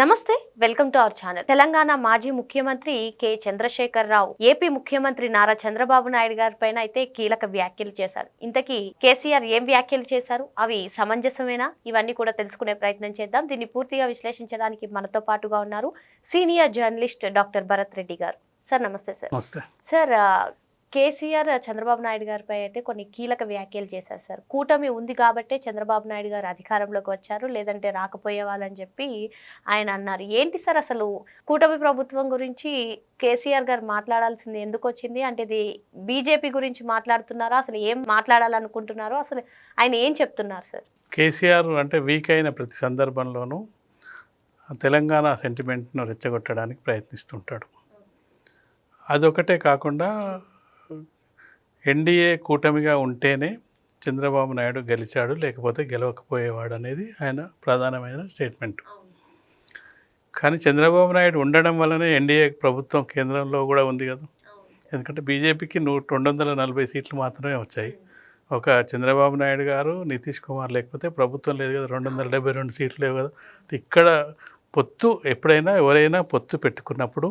నమస్తే welcome to our channel. Telangana మాజీ ముఖ్యమంత్రి కె. చంద్రశేఖర్ రావు ఏపీ ముఖ్యమంత్రి నారా చంద్రబాబు నాయుడు గారి పైన అయితే కీలక వ్యాఖ్యలు చేశారు. ఇంతకీ కేసీఆర్ ఏం వ్యాఖ్యలు చేశారు? అవి సమంజసమేనా? ఇవన్నీ కూడా తెలుసుకునే ప్రయత్నం చేద్దాం. దీన్ని పూర్తిగా విశ్లేషించడానికి మనతో పాటుగా ఉన్నారు senior journalist doctor Bharat Reddy గారు. సార్ నమస్తే sir. Sir KCR Chandrababu Naidu గారిపై అయితే కొన్ని కీలక వ్యాఖ్యలు చేశారు సార్. కూటమి ఉంది కాబట్టే చంద్రబాబు నాయుడు గారు అధికారంలోకి వచ్చారు లేదంటే రాకపోయే వాళ్ళని చెప్పి ఆయన అన్నారు. ఏంటి సార్ అసలు కూటమి ప్రభుత్వం గురించి కేసీఆర్ గారు మాట్లాడాల్సింది ఎందుకు వచ్చింది? అంటే ఇది బీజేపీ గురించి మాట్లాడుతున్నారా? అసలు ఏం మాట్లాడాలనుకుంటున్నారో? అసలు ఆయన ఏం చెప్తున్నారు సార్? కేసీఆర్ అంటే వీక్ అయిన ప్రతి సందర్భంలోనూ తెలంగాణ సెంటిమెంట్ను రెచ్చగొట్టడానికి ప్రయత్నిస్తుంటాడు. అదొకటే కాకుండా ఎన్డీఏ కూటమిగా ఉంటేనే చంద్రబాబు నాయుడు గెలిచాడు లేకపోతే గెలవకపోయేవాడు అనేది ఆయన ప్రధానమైన స్టేట్మెంట్. కానీ చంద్రబాబు నాయుడు ఉండడం వల్లనే ఎన్డీఏ ప్రభుత్వం కేంద్రంలో కూడా ఉంది కదా. ఎందుకంటే బీజేపీకి నూ రెండు వందల నలభై సీట్లు మాత్రమే వచ్చాయి. ఒక చంద్రబాబు నాయుడు గారు నితీష్ కుమార్ లేకపోతే ప్రభుత్వం లేదు కదా రెండు వందల డెబ్బై రెండు సీట్లు లేవు కదా. ఇక్కడ పొత్తు ఎప్పుడైనా ఎవరైనా పొత్తు పెట్టుకున్నప్పుడు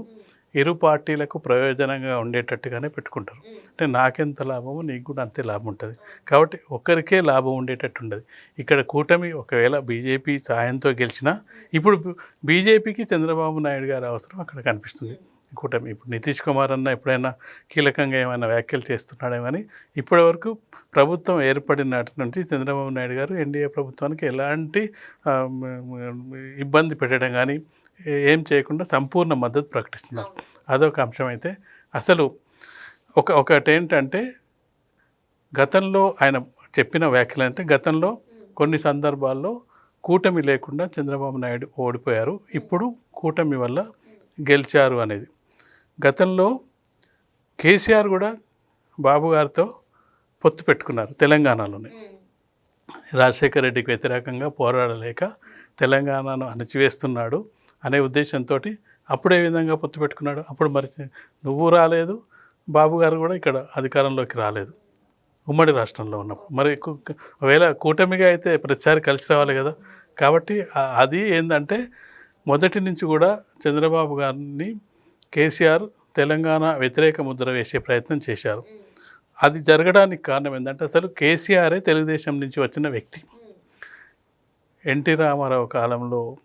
ఇరు పార్టీలకు ప్రయోజనంగా ఉండేటట్టుగానే పెట్టుకుంటారు. అంటే నాకెంత లాభమో నీకు కూడా అంతే లాభం ఉంటుంది. కాబట్టి ఒకరికే లాభం ఉండేటట్టు ఉండదు. ఇక్కడ కూటమి ఒకవేళ బీజేపీ సాయంతో గెలిచినా ఇప్పుడు బీజేపీకి చంద్రబాబు నాయుడు గారి అవసరం అక్కడ కనిపిస్తుంది. కూటమి ఇప్పుడు నితీష్ కుమార్ అన్న ఎప్పుడైనా కీలకంగా ఏమైనా వ్యాఖ్యలు చేస్తున్నాడేమని ఇప్పటివరకు ప్రభుత్వం ఏర్పడిన నాటి నుంచి చంద్రబాబు నాయుడు గారు ఎన్డీఏ ప్రభుత్వానికి ఎలాంటి ఇబ్బంది పెట్టడం కానీ ఏ- చేయకుండా సంపూర్ణ మద్దతు ప్రకటిస్తున్నారు అదొక అంశం అయితే. అసలు ఒక ఒకటి ఏంటంటే గతంలో ఆయన చెప్పిన వ్యాఖ్యలు అంటే గతంలో కొన్ని సందర్భాల్లో కూటమి లేకుండా చంద్రబాబు నాయుడు ఓడిపోయారు. ఇప్పుడు కూటమి వల్ల గెలిచారు అనేది. గతంలో కేసీఆర్ కూడా బాబు గారితో పొత్తు పెట్టుకున్నారు తెలంగాణలోనే. రాజశేఖర రెడ్డికి వ్యతిరేకంగా పోరాడలేక తెలంగాణను అణచివేస్తున్నాడు. అనే ఉద్దేశంతో అప్పుడే విధంగా పొత్తు పెట్టుకున్నాడు అప్పుడు మరి నువ్వు రాలేదు బాబు గారు కూడా ఇక్కడ అధికారంలోకి రాలేదు. ఉమ్మడి రాష్ట్రంలో ఉన్నప్పుడు. మరి కు- ఒకవేళ కూటమిగా అయితే ప్రతిసారి కలిసి రావాలి కదా. కాబట్టి అది ఏంటంటే మొదటి నుంచి కూడా చంద్రబాబు గారిని కేసీఆర్ తెలంగాణ వ్యతిరేక ముద్ర వేసే ప్రయత్నం చేశారు. అది జరగడానికి కారణం ఏంటంటే అసలు కేసీఆరే తెలుగుదేశం నుంచి వచ్చిన వ్యక్తి. ఎన్టీ రామారావు కాలంలో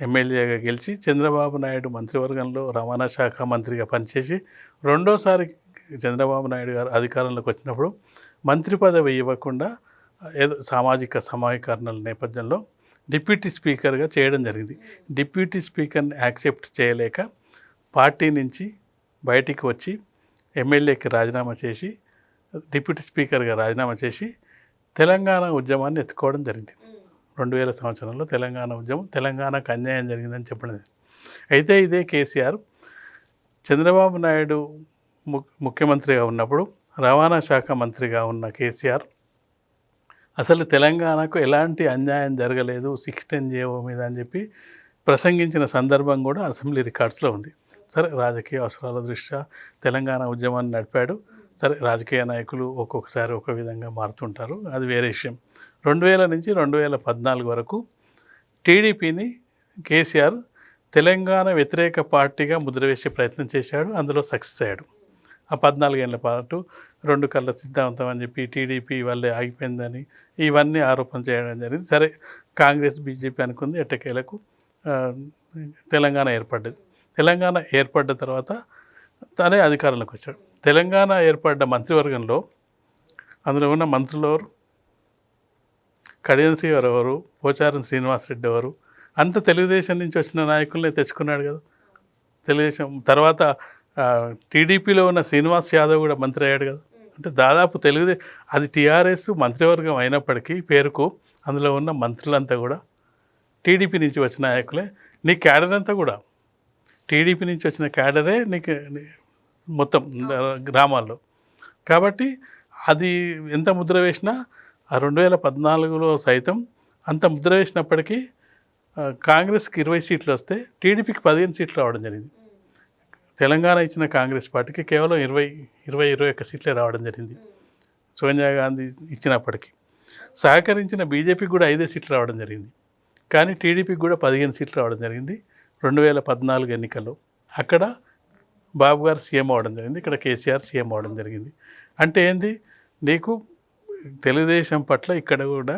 ఎమ్మెల్యేగా గెలిచి చంద్రబాబు నాయుడు మంత్రివర్గంలో రవాణా శాఖ మంత్రిగా పనిచేసి రెండోసారి చంద్రబాబు నాయుడు గారు అధికారంలోకి వచ్చినప్పుడు మంత్రి పదవి ఇవ్వకుండా ఏదో సామాజిక సమాయకరణల నేపథ్యంలో డిప్యూటీ స్పీకర్గా చేయడం జరిగింది. డిప్యూటీ స్పీకర్ని యాక్సెప్ట్ చేయలేక పార్టీ నుంచి బయటికి వచ్చి ఎమ్మెల్యేకి రాజీనామా చేసి డిప్యూటీ స్పీకర్గా రాజీనామా చేసి తెలంగాణ ఉద్యమాన్ని ఎత్తుకోవడం జరిగింది. రెండు వేల సంవత్సరంలో తెలంగాణ ఉద్యమం తెలంగాణకు అన్యాయం జరిగిందని చెప్పడం అయితే ఇదే కేసీఆర్ చంద్రబాబు నాయుడు ము ముఖ్యమంత్రిగా ఉన్నప్పుడు రవాణా శాఖ మంత్రిగా ఉన్న కేసీఆర్ అసలు తెలంగాణకు ఎలాంటి అన్యాయం జరగలేదు సిక్స్టీన్ జేఓ మీద అని చెప్పి ప్రసంగించిన సందర్భం కూడా అసెంబ్లీ రికార్డ్స్లో ఉంది. సరే రాజకీయ అవసరాల దృష్ట్యా తెలంగాణ ఉద్యమాన్ని నడిపాడు. సరే రాజకీయ నాయకులు ఒక్కొక్కసారి ఒక విధంగా మారుతుంటారు. అది వేరే విషయం. రెండు వేల నుంచి రెండు వేల పద్నాలుగు వరకు టీడీపీని కేసీఆర్ తెలంగాణ వ్యతిరేక పార్టీగా ముద్ర వేసే ప్రయత్నం చేశాడు అందులో సక్సెస్ అయ్యాడు. ఆ పద్నాలుగేళ్ళ పాటు రెండు కళ్ళ సిద్ధాంతం అని చెప్పి టీడీపీ వల్లే ఆగిపోయిందని ఇవన్నీ ఆరోపణ చేయడం జరిగింది. సరే కాంగ్రెస్ బీజేపీ అనుకుంది ఎట్టకేలకు తెలంగాణ ఏర్పడ్డది. తెలంగాణ ఏర్పడ్డ తర్వాత తనే అధికారంలోకి వచ్చాడు. తెలంగాణ ఏర్పడ్డ మంత్రివర్గంలో అందులో ఉన్న మంత్రులు ఎవరు కడియం శ్రీవారు ఎవరు? పోచారం శ్రీనివాసరెడ్డి ఎవరు? అంత తెలుగుదేశం నుంచి వచ్చిన నాయకులనే తెచ్చుకున్నాడు కదా. తెలుగుదేశం తర్వాత టీడీపీలో ఉన్న శ్రీనివాస్ యాదవ్ కూడా మంత్రి అయ్యాడు కదా. అంటే దాదాపు తెలుగుదే అది టీఆర్ఎస్ మంత్రివర్గం అయినప్పటికీ పేరుకు అందులో ఉన్న మంత్రులంతా కూడా టీడీపీ నుంచి వచ్చిన నాయకులే. నీ క్యాడర్ అంతా కూడా టీడీపీ నుంచి వచ్చిన క్యాడరే నీకు నీ- మొత్తం గ్రామాల్లో. కాబట్టి అది ఎంత ముద్ర వేసినా ఆ రెండు వేల పద్నాలుగులో సైతం అంత ముద్ర వేసినప్పటికీ కాంగ్రెస్కి ఇరవై సీట్లు వస్తే టీడీపీకి పదిహేను సీట్లు రావడం జరిగింది. తెలంగాణ ఇచ్చిన కాంగ్రెస్ పార్టీకి కేవలం ఇరవై ఇరవై ఇరవై ఒక్క సీట్లే రావడం జరిగింది. సోనియా గాంధీ ఇచ్చినప్పటికీ. సహకరించిన బీజేపీకి కూడా ఐదే సీట్లు రావడం జరిగింది. కానీ టీడీపీకి కూడా పదిహేను సీట్లు రావడం జరిగింది. రెండు వేల పద్నాలుగు ఎన్నికల్లో. అక్కడ బాబు గారు సీఎం అవడం జరిగింది. ఇక్కడ కేసీఆర్ సీఎం అవడం జరిగింది. అంటే ఏంది? నీకు తెలుగుదేశం పట్ల ఇక్కడ కూడా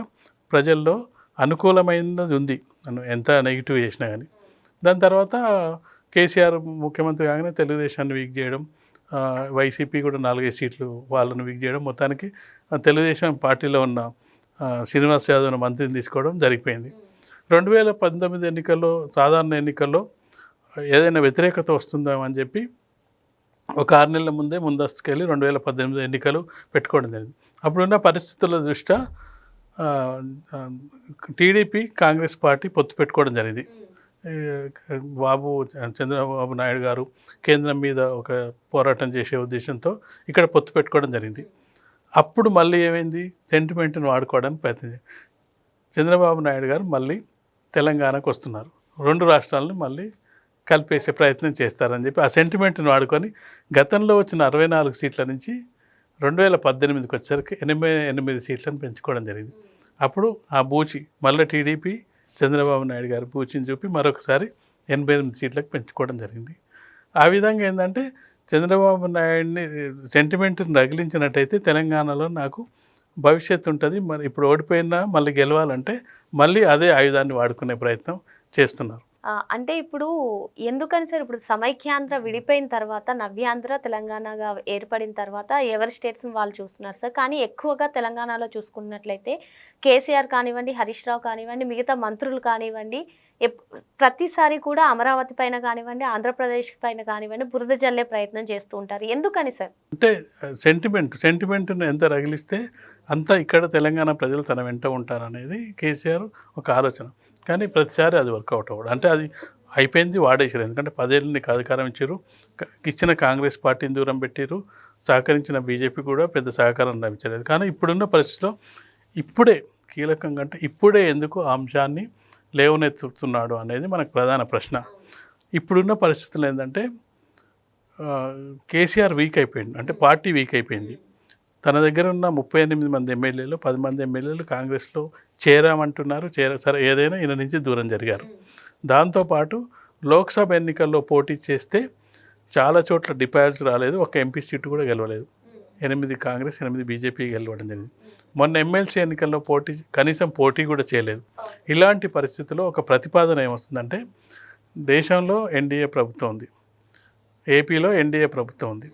ప్రజల్లో అనుకూలమైనది ఉంది. నన్ను ఎంత నెగిటివ్ చేసినా కానీ దాని తర్వాత కేసీఆర్ ముఖ్యమంత్రి కాగానే తెలుగుదేశాన్ని వీక్ చేయడం వైసీపీ కూడా నాలుగైదు సీట్లు వాళ్ళను వీక్ చేయడం మొత్తానికి తెలుగుదేశం పార్టీలో ఉన్న శ్రీనివాస్ యాదవ్ను మంత్రిని తీసుకోవడం జరిగిపోయింది. రెండు వేల పంతొమ్మిది ఎన్నికల్లో సాధారణ ఎన్నికల్లో ఏదైనా వ్యతిరేకత వస్తుందా అని చెప్పి ఒక ఆరు నెలల ముందే ముందస్తుకెళ్ళి రెండు వేల పద్దెనిమిది ఎన్నికలు పెట్టుకోవడం జరిగింది. అప్పుడున్న పరిస్థితుల దృష్ట్యా టీడీపీ కాంగ్రెస్ పార్టీ పొత్తు పెట్టుకోవడం జరిగింది. బాబు చంద్రబాబు నాయుడు గారు కేంద్రం మీద ఒక పోరాటం చేసే ఉద్దేశంతో ఇక్కడ పొత్తు పెట్టుకోవడం జరిగింది. అప్పుడు మళ్ళీ ఏమైంది? సెంటిమెంట్ని వాడుకోవడానికి ప్రయత్నం చంద్రబాబు నాయుడు గారు మళ్ళీ తెలంగాణకు వస్తున్నారు. రెండు రాష్ట్రాలను మళ్ళీ కలిపేసే ప్రయత్నం చేస్తారని చెప్పి ఆ సెంటిమెంట్ని వాడుకొని గతంలో వచ్చిన అరవై నాలుగు సీట్ల నుంచి రెండు వేల పద్దెనిమిదికి వచ్చేసరికి ఎనభై ఎనిమిది సీట్లను పెంచుకోవడం జరిగింది. అప్పుడు ఆ బూచి మళ్ళీ టీడీపీ చంద్రబాబు నాయుడు గారి బూచిని చూపి మరొకసారి ఎనభై ఎనిమిది సీట్లకు పెంచుకోవడం జరిగింది. ఆ విధంగా ఏంటంటే చంద్రబాబు నాయుడిని సెంటిమెంట్ని రగిలించినట్టయితే తెలంగాణలో నాకు భవిష్యత్తు ఉంటుంది. మరి ఇప్పుడు ఓడిపోయినా మళ్ళీ గెలవాలంటే మళ్ళీ అదే ఆయుధాన్ని వాడుకునే ప్రయత్నం చేస్తున్నారు. అంటే ఇప్పుడు ఎందుకని సార్ ఇప్పుడు సమైక్యాంధ్ర విడిపోయిన తర్వాత నవ్యాంధ్ర తెలంగాణగా ఏర్పడిన తర్వాత ఎవరి స్టేట్స్ని వాళ్ళు చూస్తున్నారు సార్? కానీ ఎక్కువగా తెలంగాణలో చూసుకున్నట్లయితే కేసీఆర్ కానివ్వండి హరీష్ రావు కానివ్వండి మిగతా మంత్రులు కానివ్వండి ఎప్- ప్రతిసారి కూడా అమరావతి పైన కానివ్వండి ఆంధ్రప్రదేశ్ పైన కానివ్వండి బురద జల్లే ప్రయత్నం చేస్తూ ఉంటారు. ఎందుకని సార్? అంటే సెంటిమెంట్ సెంటిమెంట్ను ఎంత రగిలిస్తే అంత ఇక్కడ తెలంగాణ ప్రజలు తన వెంట ఉంటారనేది కేసీఆర్ ఒక ఆలోచన. కానీ ప్రతిసారి అది వర్కౌట్ అవ్వడం. అంటే అది అయిపోయింది వాడేసారు ఎందుకంటే పదేళ్ళు నీకు అధికారం ఇచ్చారు. ఇచ్చిన కాంగ్రెస్ పార్టీని దూరం పెట్టారు. సహకరించిన బీజేపీ కూడా పెద్ద సహకారం లభించలేదు. కానీ ఇప్పుడున్న పరిస్థితిలో ఇప్పుడే కీలకంగా అంటే ఇప్పుడే ఎందుకు ఆ అంశాన్ని లేవనెత్తుతున్నాడు అనేది మనకు ప్రధాన ప్రశ్న. ఇప్పుడున్న పరిస్థితులు ఏంటంటే కేసీఆర్ వీక్ అయిపోయింది. అంటే పార్టీ వీక్ అయిపోయింది. తన దగ్గర ఉన్న ముప్పై ఎనిమిది మంది ఎమ్మెల్యేలు పది మంది ఎమ్మెల్యేలు కాంగ్రెస్లో చేరామంటున్నారు. చేర సరే ఏదైనా ఈయన నుంచి దూరం జరిగారు. దాంతోపాటు లోక్సభ ఎన్నికల్లో పోటీ చేస్తే చాలా చోట్ల డిపాజిట్స్ రాలేదు. ఒక ఎంపీ సీటు కూడా గెలవలేదు. ఎనిమిది కాంగ్రెస్ ఎనిమిది బీజేపీ గెలవడం జరిగింది. మొన్న ఎమ్మెల్సీ ఎన్నికల్లో పోటీ కనీసం పోటీ కూడా చేయలేదు. ఇలాంటి పరిస్థితుల్లో ఒక ప్రతిపాదన ఏమొస్తుందంటే దేశంలో ఎన్డీఏ ప్రభుత్వం ఉంది. ఏపీలో ఎన్డీఏ ప్రభుత్వం ఉంది.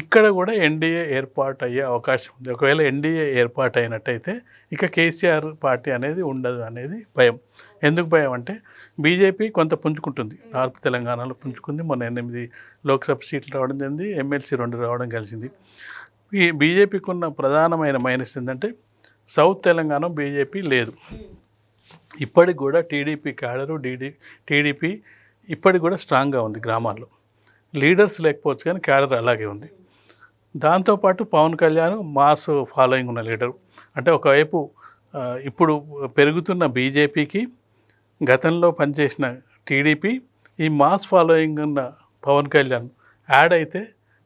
ఇక్కడ కూడా ఎన్డీఏ ఏర్పాటు అయ్యే అవకాశం ఉంది. ఒకవేళ ఎన్డీఏ ఏర్పాటు అయినట్టయితే ఇక కేసీఆర్ పార్టీ అనేది ఉండదు అనేది భయం. ఎందుకు భయం అంటే బీజేపీ కొంత పుంజుకుంటుంది. నార్త్ తెలంగాణలో పుంజుకుంది. మొన్న ఎనిమిది లోక్సభ సీట్లు రావడం జరిగింది. ఎమ్మెల్సీ రెండు రావడం కలిసింది. ఈ బీజేపీకి ఉన్న ప్రధానమైన మైనస్ ఏంటంటే సౌత్ తెలంగాణ బీజేపీ లేదు. ఇప్పటికి కూడా టీడీపీ క్యాడరు డీడీ టీడీపీ ఇప్పటికి కూడా స్ట్రాంగ్గా ఉంది గ్రామాల్లో. లీడర్స్ లేకపోవచ్చు కానీ క్యాడర్ అలాగే ఉంది. దాంతోపాటు పవన్ కళ్యాణ్ మాస్ ఫాలోయింగ్ ఉన్న లీడరు. అంటే ఒకవైపు ఇప్పుడు పెరుగుతున్న బీజేపీకి గతంలో పనిచేసిన టీడీపీ ఈ మాస్ ఫాలోయింగ్ ఉన్న పవన్ కళ్యాణ్ యాడ్ అయితే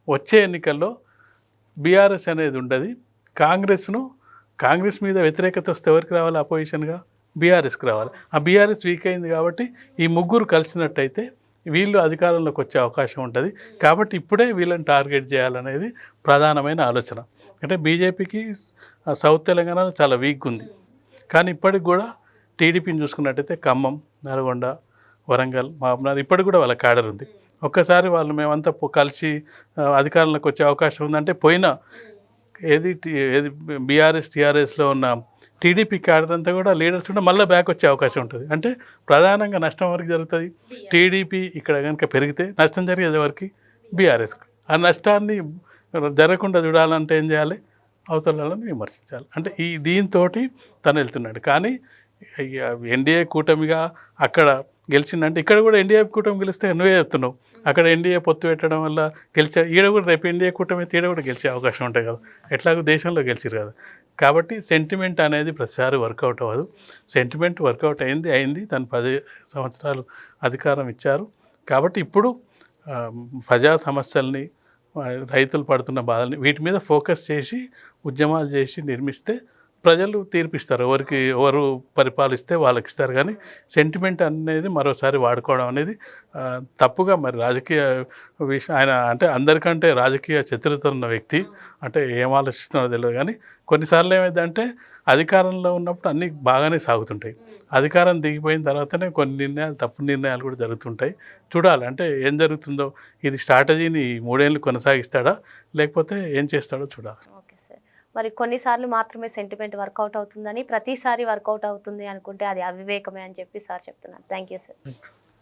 వచ్చే ఎన్నికల్లో బీఆర్ఎస్ అనేది ఉండదు. కాంగ్రెస్ను కాంగ్రెస్ మీద వ్యతిరేకత వస్తే ఎవరికి రావాలి? అపోజిషన్గా బీఆర్ఎస్కి రావాలి. ఆ బీఆర్ఎస్ వీక్ అయింది కాబట్టి ఈ ముగ్గురు కలిసినట్టయితే వీళ్ళు అధికారంలోకి వచ్చే అవకాశం ఉంటుంది. కాబట్టి ఇప్పుడే వీళ్ళని టార్గెట్ చేయాలనేది ప్రధానమైన ఆలోచన. అంటే బీజేపీకి సౌత్ తెలంగాణలో చాలా వీక్ ఉంది. కానీ ఇప్పటికి కూడా టీడీపీని చూసుకున్నట్టయితే ఖమ్మం నల్గొండ వరంగల్ మహబూబ్నగర్ ఇప్పటికి కూడా వాళ్ళ క్యాడర్ ఉంది. ఒక్కసారి వాళ్ళు మేమంతా కలిసి అధికారంలోకి వచ్చే అవకాశం ఉందంటే పోయిన ఏది ఏది బీఆర్ఎస్ టీఆర్ఎస్లో ఉన్న టీడీపీ క్యాడర్ అంతా కూడా లీడర్స్ కూడా మళ్ళీ బ్యాక్ వచ్చే అవకాశం ఉంటుంది. అంటే ప్రధానంగా నష్టం వరకు జరుగుతుంది? టీడీపీ ఇక్కడ కనుక పెరిగితే నష్టం జరిగేది వరకు బీఆర్ఎస్కి ఆ నష్టాన్ని జరగకుండా చూడాలంటే ఏం చేయాలి? అవతలని విమర్శించాలి. అంటే ఈ దీంతో తను వెళ్తున్నాడు. కానీ ఎన్డీఏ కూటమిగా అక్కడ గెలిచిందంటే ఇక్కడ కూడా ఎన్డీఏ కూటమి గెలిస్తే నువ్వే చెప్తున్నావు. అక్కడ ఎన్డీఏ పొత్తు పెట్టడం వల్ల గెలిచా ఈడ కూడా రేపు ఎన్డీఏ కూటమి అయితే ఈడ కూడా గెలిచే అవకాశం ఉంటాయి కదా. ఎట్లాగో దేశంలో గెలిచిరు కదా. కాబట్టి సెంటిమెంట్ అనేది ప్రతిసారి వర్కౌట్ అవ్వదు. సెంటిమెంట్ వర్కౌట్ అయింది అయింది. తను పది సంవత్సరాలు అధికారం ఇచ్చారు. కాబట్టి ఇప్పుడు ప్రజా సమస్యల్ని రైతులు పడుతున్న బాధల్ని వీటి మీద ఫోకస్ చేసి ఉద్యమాలు చేసి నిర్మిస్తే ప్రజలు తీర్పిస్తారు. ఎవరికి ఎవరు పరిపాలిస్తే వాళ్ళకి ఇస్తారు కానీ సెంటిమెంట్ అనేది మరోసారి వాడుకోవడం అనేది తప్పుగా మరి రాజకీయ విషయం ఆయన అంటే అందరికంటే రాజకీయ చతురత ఉన్న వ్యక్తి అంటే ఏం ఆలోచిస్తున్నారో తెలియదు కానీ కొన్నిసార్లు ఏమైందంటే అధికారంలో ఉన్నప్పుడు అన్నీ బాగానే సాగుతుంటాయి. అధికారం దిగిపోయిన తర్వాతనే కొన్ని నిర్ణయాలు తప్పు నిర్ణయాలు కూడా జరుగుతుంటాయి. చూడాలి. అంటే ఏం జరుగుతుందో ఇది స్ట్రాటజీని మూడేళ్ళు కొనసాగిస్తాడా లేకపోతే ఏం చేస్తాడో చూడాలి. మరి కొన్నిసార్లు మాత్రమే సెంటిమెంట్ వర్కౌట్ అవుతుందని ప్రతిసారి వర్కౌట్ అవుతుంది అనుకుంటే అది అవివేకమే అని చెప్పి సార్ చెప్తున్నారు థ్యాంక్ యూ సార్